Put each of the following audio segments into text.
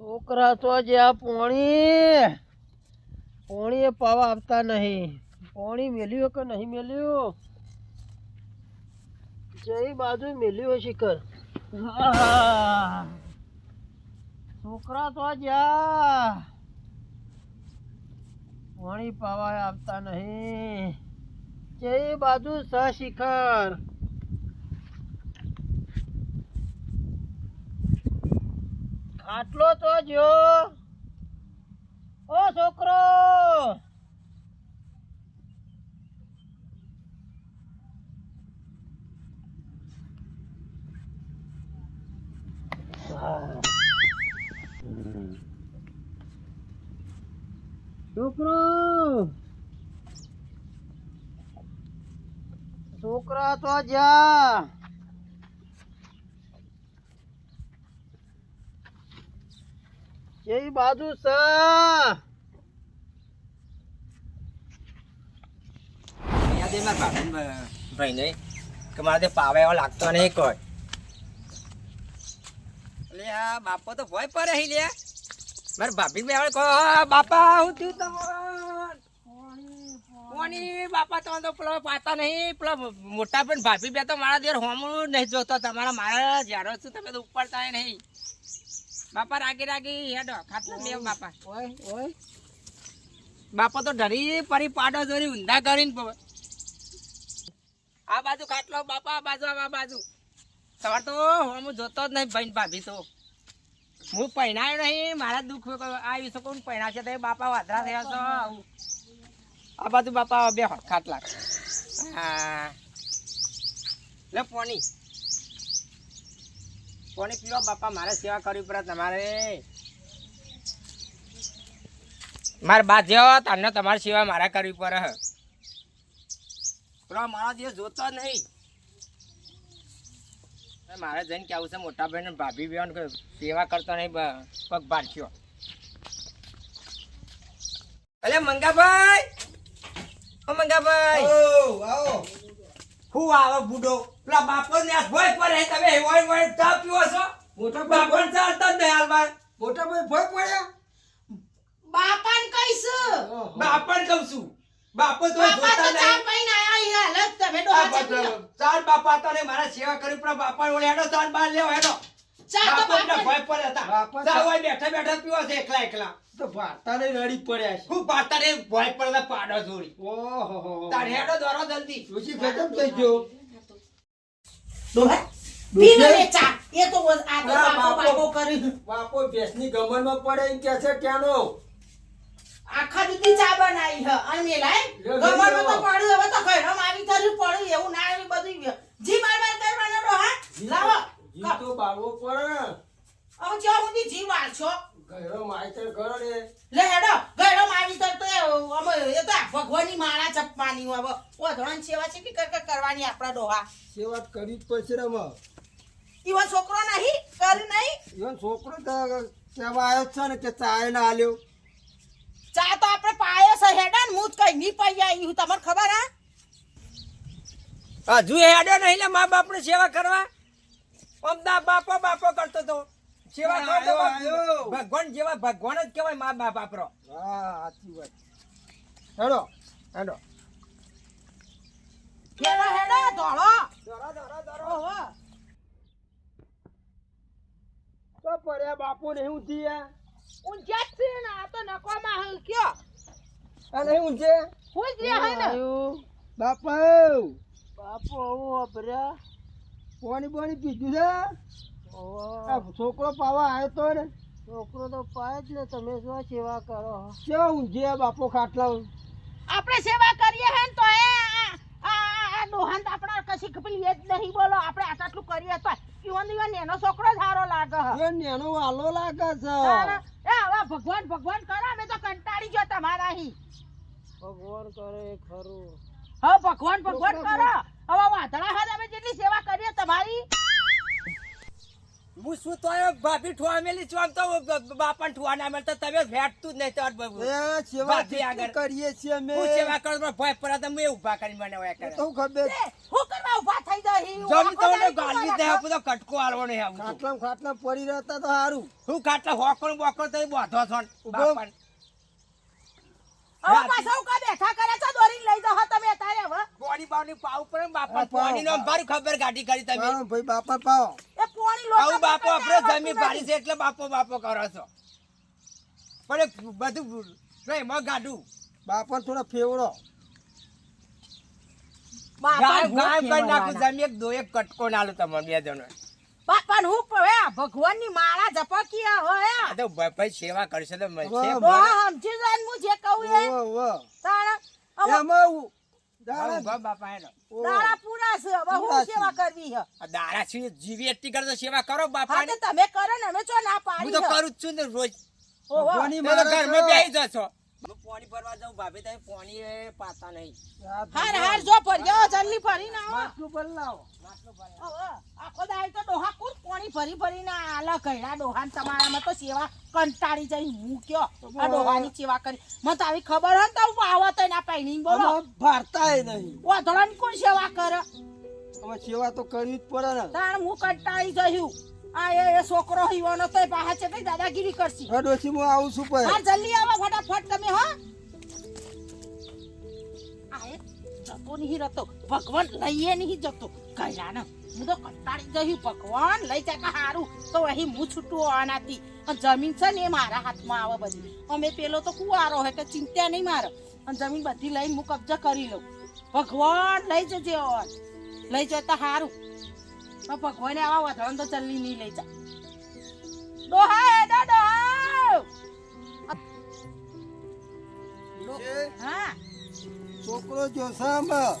છોકરા તો જ્યાં પોણી પોણી એ પાવા આપતા નહીં. પોણી મેલ્યું કે નહીં મેલ્યું? જઈ બાજુ મેલ્યું શિખર છોકરા તો જ્યાં પોણી પાવા આપતા નહીં. જઈ બાજુ સ શિખર ખાટલો તો જો. ઓ છોકરો. છોકરો. છોકરા તો જા. એ બાજુ છે. ભાઈ પાવે એવો લાગતો નહીં કોઈ. આ બાપો તો ભય પડે હી લે. મારે ભાભી બે કહો બાપા, હું થયું કોની બાપા તમે તો પેલો પાતા નહીં. પેલા મોટા પણ ભાભી બે તો મારા દેર હોમું નહીં જોતો. તમારા મારા જ્યારે તમે તો ઉપડતા નહીં. બાપા રાગી રાગી હેડો ખાટલા બે બાપા. ઓય ઓય. બાપા તો ડરી પરી પાડો જોરી ઊંધા કરીને આ બાજુ ખાટલો બાપા આ બાજુ આ બાજુ. તમારે તો હું જોતો જ નહીં ભાઈ ભાભી તો. હું પહેણાયો નહીં મારા દુઃખ આવી શકું પહેણા છે તો બાપા વાદરા થયા છો. આ બાજુ બાપા બે ખાટલા. હા. લે પોણી. પોણી પીવા? બાપા મારે સેવા કરવી પડે તમારે. મારે બાધ્યો તમને તમારી સેવા મારા કરવી પડે. હે પેલો મારો દિવસ જોતો જ નહીં મારે જઈને કેવું છે મોટા ભાઈ ને ભાભી બેન સેવા કરતો નહીં બ- પગ ભાડ્યો અલે મંગાભાઈ! ઓ મંગાભાઈ! આવો. હું આવે બુડો. પેલા બાપો ને ભોય પડે તમે હોય હોય ચા પીવો છો? મોટો બાપો ને ચાલતો જ નહીં હાલમાં મોટા ભાઈ ભય પડ્યા બાપાને કહીશ. બાપણ કહું છું. બાપો તો જોતા નહીં. ડોહા બાપા-. તને મારા સેવા કરી પણ બાપા ઓળે હેડો ચાર બાર લેવો હેડો. હતા. બેઠા બેઠા પીવો છે એકલા એકલા. તો ભાતાને રડી પડ્યા છે. હું પાતા ને ભય પડતા પાડો જોડી. ઓહો તારે હેડો દોરો જલ્દી. ગજબ થઈ ગયો. ડોહા પીને લે ચા. એ તો આ તો બાપો બાપો. બાપો કરી. બાપો ભેંસની ગમનમાં પડે એમ કે છે ક્યાંનો આખા દીદી ચા બનાવી હ અને ગમરમાં તો. પડ્યું હવે તો ઘરમાં આવી તરી પડ્યું એવું ના આવી બધું જી બાર કરવાનો ડોહા લાવો જી તો બાળવો પડે હવે જ્યાં સુધી જી વાળશો ઘરો માયતર કરો ને. લે હેડો ગયડો માવી તો અમે એ તો ભગવાનની માળા જપવાની હવે ઓધણ સેવા છે કે કર કર કરવાની આપણા ડોહા? સેવા કરી જ પછી અમે ઈવો છોકરો નહીં? કરી નહીં? ઈવન છોકરો તો આવ્યો છે ને કે ચાય ના આલ્યો. ચા તો આપણે પાયો છે હેડા ને. હું જ કઈ નહીં પાઈ આવી તમને ખબર હા? હજુ હેડો નહીં લે મા બાપ ને સેવા કરવા? અમદા બાપો બાપો કરતો તો. સેવા કરતો ભગવાન જેવા ભગવાન જ કહેવાય મા બાપ આપરો હા સાચી વાત. હેડો હેડો. હેડો હેડો ધોળો દોરો દોરો દોરો હો તો પડ્યા બાપુ ને હું થી જ છે ને આ તો નકોમાં હલ કયો અને હું છે? હું જ રહ્યા હે ને બાપુ. બાપુ આવું વાપર્યા પાણી પાણી પીધું છે? છોકરો પાવા આવ્યો તો ને? છોકરો તો પાય જ ને તમે શું સેવા કરો? કેવા ઊંઘે બાપો ખાટલા આપણે સેવા કરીએ હે તો એ દોહન આપણા કશી ખપલી એ જ નહીં બોલો. આપણે આટલું કરીએ તો ઈવન ઈવન એનો છોકરો સારો લાગે હે. એ નેનો વાલો લાગે છે. એ હવે ભગવાન ભગવાન કરો અમે તો કંટાળી જો તમારા હી ભગવાન કરે ખરું. હા ભગવાન ભગવાન કરો. તોય ભાભી મેલી છું. તો બાપા ઠુવા ના મળતા તમે ભેટતું જ નહીં તો બાબુ સેવા. કરીએ છીએ અમે? હું સેવા કરું પણ ભય પડે તો મેં ઊભા કરી મને ઓય કરે. તો ખબર. હું કરવા ઊભા થઈ જાય જમ તો ગાલી દે બધો કટકો આલવાનો હે આવું ખાટલા ખાટલા પડી રહેતા તો સારું હું ખાટલા હોકણ બોકણ તો બોધો છો બાપા હવે પાછા હું બેઠા કરે છે? દોરી લઈ જાઓ તમે તારે હવે. પોણી બાવની પાવ પર બાપા પાણી નો ખબર ગાડી કરી તમે. ભાઈ બાપા પાવો. એ પોણી લોકો આવું બાપો આપણે જમી. પાડી છે એટલે બાપો બાપો કરો છો. પણ બધું એમાં ગાડું. બાપો થોડો ફેવડો કહે ભગવાનની માળા જપકીયા હોય આ તો ભાઈ ભાઈ સેવા કરશે તો દાડા પૂરા છે હવે હું સેવા કરવી આ દાડા છે જીવી એટલી કરતો સેવા કરો હા બાપા તમે કરો ને અમે ચો ના હું તો. કરું જ છું ને રોજ ઓહો. ઘરમાં કરો. જશો હું પાણી ભરવા જાઉં ભાભી તમે પાણી પાતા નહીં. હાર હાર જો ભર્યો જલ્દી ભરી ના માટલું ભર લાવો. હવે આખો દાય તો ડોહા કુર પાણી ભરી ભરીને આલા કઈડા ડોહાન તમારામાં તો સેવા કંટાળી જઈ હું કયો? આ ડોહાની સેવા કરી. મને તો આવી ખબર હોય ને તો હું આવો તો એના પૈણી બોલો. ભરતા ભારતાય નહીં. ઓધળાની કોણ સેવા કરે? હવે સેવા તો કરવી જ પડે ને. તાણ હું કંટાળી જયું આ એ છોકરો હીવાનો તો પાછા છે કઈ દાદાગીરી કરશી. હા ડોશી હું આવું છું પછી હા જલ્દી આવો ફટાફટ તમે હો. આ એ જતો નહીં રતો ભગવાન લઈએ નહીં જતો. કયા ને હું તો કંટાળી જયું ભગવાન લઈ જાય હારું. તો અહીં હું છૂટું આનાથી જમીન છે ને એ મારા હાથમાં આવે બધી. અમે પેલો તો કુવારો હે કે ચિંતા નહીં મારે. અને જમીન બધી લઈને હું કબજા કરી લઉં. ભગવાન લઈ જજે. લઈ જતા હારું. પણ ભગવાને આવા વધારે તો ચલ્લી નહીં લઈ જા ડોહા હેડો ડોહા હા. છોકરો જોસામાં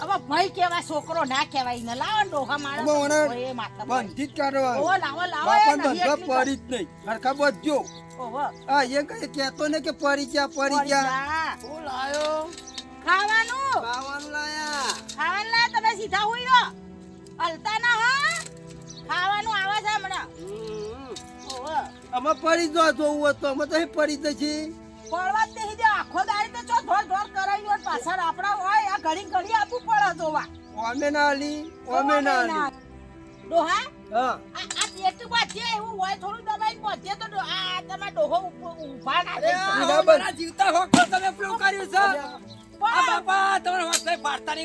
હવે ભાઈ કેવાય છોકરો ના કહેવાય. ને લાવો ડોહા મારે અમે ઓને ઓય માથા પર. બંધી જ કાઢવા. ઓહો, લાવો લાવો એ બાપાને નહીં બંધા એટલી પડી જ નહીં. હરખા બધજો ઓહો, હા એ કઈ કેતો ને કે પડી ગયા પડી ગયા. હું લાયો? ખાવાનું? ખાવાનું લાયા. ખાવાનું લાયા તમે સીધા રહો. હલતા ના હા. ખાવાનું આવે છે હમણાં. અમે પડી જો જોવું હોત તો અમે તો પડી જશે પડવા જ નહીં દે આખો દાડી તો ચો ધોર ધોર કરાવી હોય. પાછળ આપણા હોય. આ ઘડી ઘડી આપવું પડે જોવા. ઓમે ના આલી ઓમે ના આલી ડોહા? હા. આ આ બાજે એવું હોય થોડું દબાઈને પહોંચે તો આ તમારા ડોહો ના મારા જીવતા હો તમે પેલું કર્યું છે. આ બાપા તમારા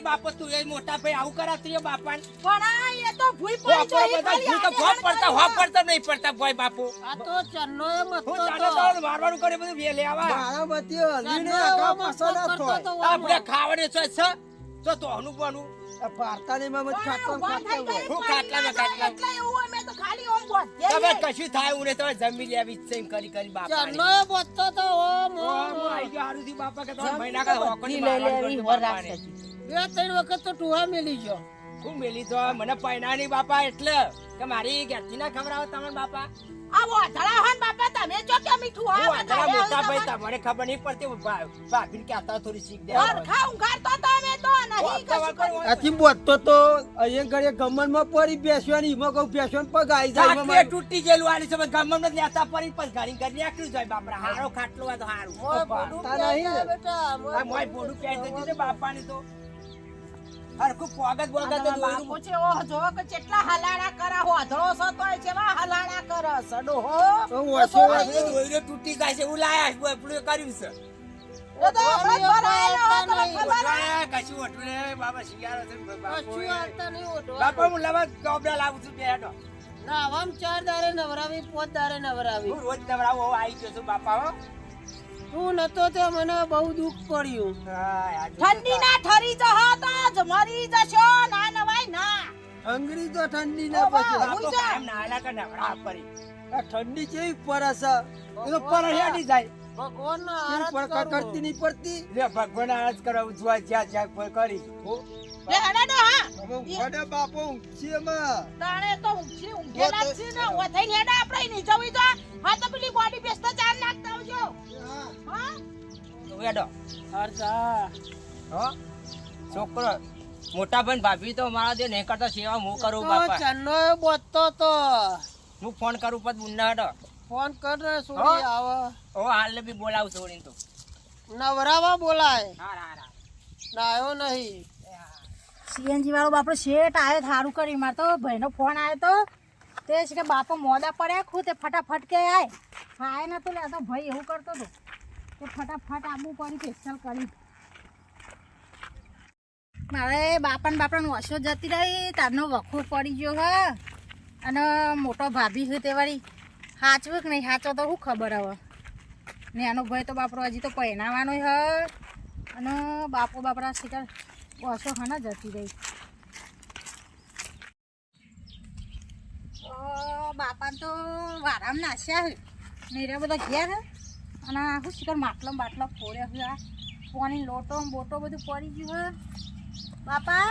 બાપો તું એ મોટા ભાઈ આવું કરાતું બાપા પણ એ તો ભૂઈ પડી જાય, એ ખાલી તો ભોગ પડતા હાડ પડતા નહીં પડતા ભાઈ બાપુ આ તો ચન્નો એ મસ્તો હું તો. કરે બધું મારા થોય. તો આપણે આમ. છે છે જો તો હનું બનું માં મત પણ ખાટલા ઊભા થઈ ખાટલા જાય, હોય. હું ખાટલામાં પડી ના જાય, ખાટલા. તમે કશું થાય ઉને તમે જમી લેવી છે એમ કરી કરી બાપા ચન્નો એ તો ઓમ, ઓમ, ઓમ. હારું થી બાપા કે તમારા મહિના કા હોકની લઈ લેવી, કરતું વર બે ત્રણ વખત તો ટુહા મેલી ગયો. હું મેલી તો? મને પૈણા નહીં બાપા એટલે. કે મારી ઘેરથી ના ખવડાવો તમારા બાપા. આ વાધળા હોય બાપા તમે જો કે મીઠું હું આવે મોટા ભાઈ તમને ખબર નહીં પડતી ભાભીને કહેતા થોડી શીખ દે. ખાઉં ઘર તો તમે. આથી બોધતો તો અહીંયા ઘરે ગમનમાં પડી બેસવાની એમાં કહું બેસવાનું પગ આવી જાય એમાં તૂટી ગયેલું આની છે ગામમાં નથી લેતા પડી પણ ઘણી ઘર નીકળી જાય બાપરા. હારો ખાટલો હોય તો હારું. નહીં. મોય બોડું પહેરી દેજે ને બાપાને તો. હરખું પોગત બોગત આ બાપુ છે, ઓહ, જો કે કેટલા હલાડા કરે હોધળો છે તો કેવા હલાડા કર. સડો હો. તો ઓછો. દોયરું તૂટી જાય છે ઉલાયા એ કર્યું છે. એ તો હમણાં જ ભરાયેલો હોય, તમને ખબર હે? આ કશું ઓટું નહીં, બાબા શિયાળો છે ને બાપો એ. બાપા હું લવા ગોબરા લાવું છું બે હેડો. ચાર દારે નવરાવી પોત દારે નવરાવી. હું રોજ નવરાવો આવી ગયો છું બાપા હો. તું નતો તે મને બહુ દુઃખ પડ્યું. ઠંડી ના ઠરી જહો તો જ મરી જશો ના નવાય ના. અંગ્રેજી તો ઠંડી ના પછી ઠંડી કેવી પડે છે? એ તો પર જાય. ભગવાન કેવી પડકા કરતી નહીં પડતી? લે ભગવાન આજ કરાવું જોવા જ્યાં જ્યાં કરી. લે હેડો હા. હવે બાપો ઊંઘી એમાં. તાણે તો ઊંઘી ઊંઘેલા છે ને. ઊભા થઈને હેડા આપણે નહીં જવી તો. હા તો પેલી બોડી બેસતા ચાર નાખતા આવજો. હા. હેડો. હરજા હો. છોકરો મોટા ભાઈ ભાભી તો મારા દે નહીં કરતા સેવા હું કરું બાપા. ચન્નો બોત તો. હું ફોન કરું પછી બુન્ના હડો ફોન કર ને સોડી આવે. ઓ હાલ બી બોલાવું છોડીને તો. નવરાવા બોલાય. હા હા હા. ના આવ્યો નહીં. સીએનજી વાળો બાપડો શેઠ આવ્યો થારું કરી માર તો ભાઈનો ફોન આવ્યો તો. તે છે કે બાપા મોદા પડ્યા ખું તે ફટાફટ કે આય. આય તો લે તો ભાઈ એવું કરતો હતો કે ફટાફટ આબુ પડી સ્પેશિયલ કરી. મારે બાપાને બાપાને વસો જતી રહી તારનો વખો પડી ગયો હ. અને મોટો ભાભી છે તે વાળી. સાચવું કે નહીં સાચો તો શું ખબર હવે. ને આનો ભાઈ તો બાપરો હજી તો પહેરાવાનો હ. અને બાપો બાપરા સીટર વસો હને જતી રહી. બાપા તો વારામ નાસ્યા હે. ને બધા ઘેર હે. અને આખું શિકાર માટલો બાટલો ફોડ્યા આ પાણી લોટો બોટો બધું પડી ગયું હ. બાપા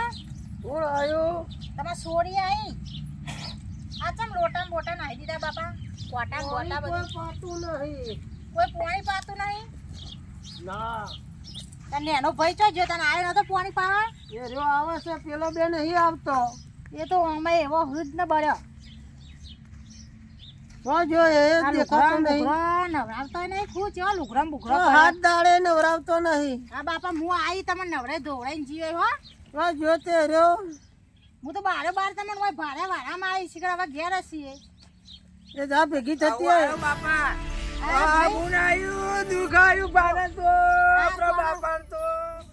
કોણ આવ્યો તમે સોરી આવી આ ચમ લોટા બોટા નાહી દીધા બાપા? કોટા બોટા બધું. પાતું નહીં. કોઈ પાણી પાતું નહીં? ના. તને એનો ભાઈ ચો જો તને આવ્યો નતો પાણી પાવા? એ રહ્યો આવે છે. પેલો બે નહીં આવતો. એ તો અમે એવો હુજ ને બળ્યો. જો એ દેખાતો નહીં. નવરાવતો નહીં ખુદ જો લુગડા તો હાથ દાડે નવરાવતો નહીં. હા બાપા હું આવી તમે નવરે ધોવડાઈને જીવે હો. તો જો તે રહ્યો. હું તો બારે બાર તમને કોઈ ભારે વાળામાં આવી શીખર હવે ઘેર હશીએ. એ જા ભેગી થતી હોય બાપા.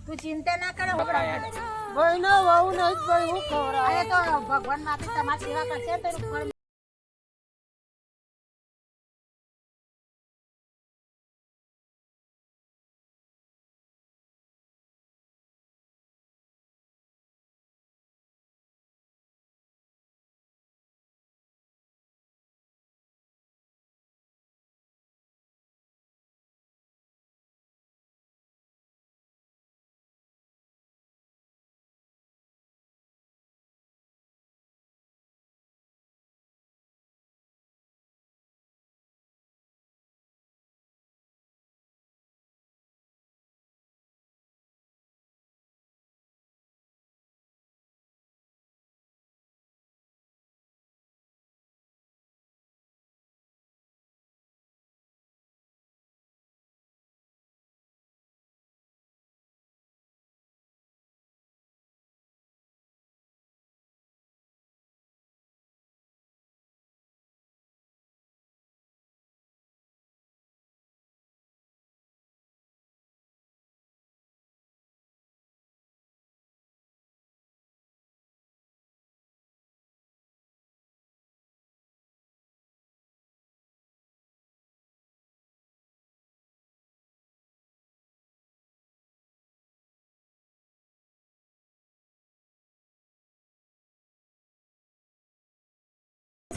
તો ચિંતા ના કરો ભાઈ ના વહુ નહીં જ ભાઈ હું ખવડાવે. તો ભગવાન માટે તમારી સેવા કરશે તો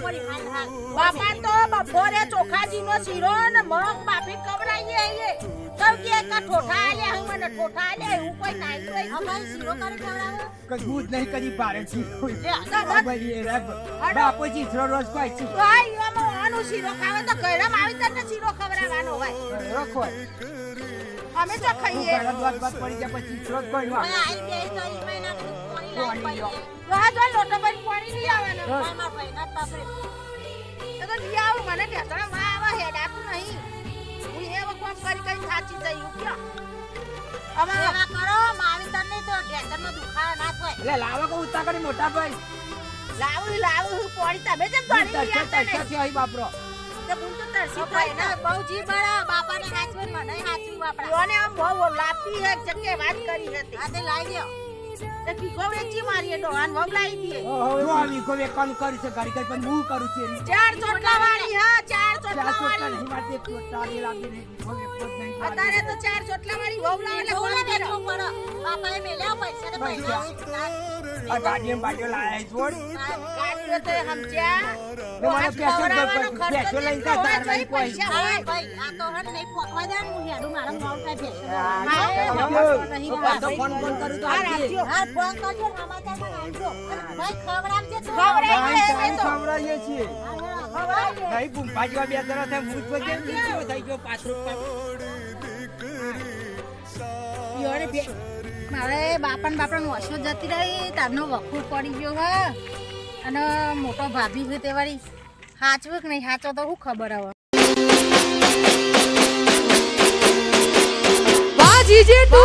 બાપા તો બપોરે ચોખાજીનો શીરો ને મગ બાપી કવડાઈએ આઈએ સૌ કે ઠોઠા આલે હું મને ઠોઠા આલે હું કોઈ નાઈ તો અમારે શીરો કરી ખવડાવો કશું જ નહીં કરી પારે આ તો બાપો ચીથરો રોજ પાય છે ભાઈ આમાં આનો શીરો ખાવે તો ગયરામ આવી તને શીરો ખવડાવવાનો હોય રખો અમે તો ખાઈએ પડી જાય પછી ચીથરો જ કોઈ આઈ બે તો મહિના પાણી લાવી પાઈએ જો લોટો પર પાણી લઈ આવવાનો. મારા ભાઈના પાપરે એ તો લઈ આવું મને ઢેકણા માં આવા હેડાતું નહીં. હું એ વખત કરી કરી સાચી જઈ ઉક્યો અમે સેવા કરો માવી તને તો ઢેકણમાં દુખાવા ના થાય. એટલે લાવો કે ઉતા કરી મોટા ભાઈ. લાવું લાવું પોણી તમે જેમ પાણી લઈ આવતા નહીં તરસે અહીં બાપરો. તે બુન તો તરસી થાય ને. બહુ જી બળા બાપાને હાચવે મને હાચવું બાપરા યોને આમ બહુ લાપી એક જગ્યાએ વાત કરી હતી. આ તે લાવી દો ચાર ચોટલા વાળી. અત્યારે તો ચાર ચોટલા વાળી કરો? બાપાએ મેલ્યા પૈસા પૈસા આ ગાડીઓ ને બાડીઓ લાયા છે ગાડીઓ તો સમજ્યા. મને પેસો પેસો લઈને જા, તાર લઈને કોઈ. ભાઈ આ તો હન નહીં પોકવા દે હું હેડું મારા મોં થાય ભેસો હા, તો ફોન ફોન કરું તો આવજે. હા ફોન કરજો સમાચારમાં આવજો ભાઈ ખવડાવજે તો. ભાઈ, તો. ખવડાવીએ છીએ. ભાઈ, ગુંફા બે જણા થાય હું વચ્ચે થઈ ગયો, પાછળ બે મારે બાપણ બાપણ વસો જતી રહી તારનો વખો પડી ગયો હા. અને મોટો ભાભી હોય તે વાળી સાચવું કે નહીં સાચો તો શું ખબર હવે? બાજી જેટુ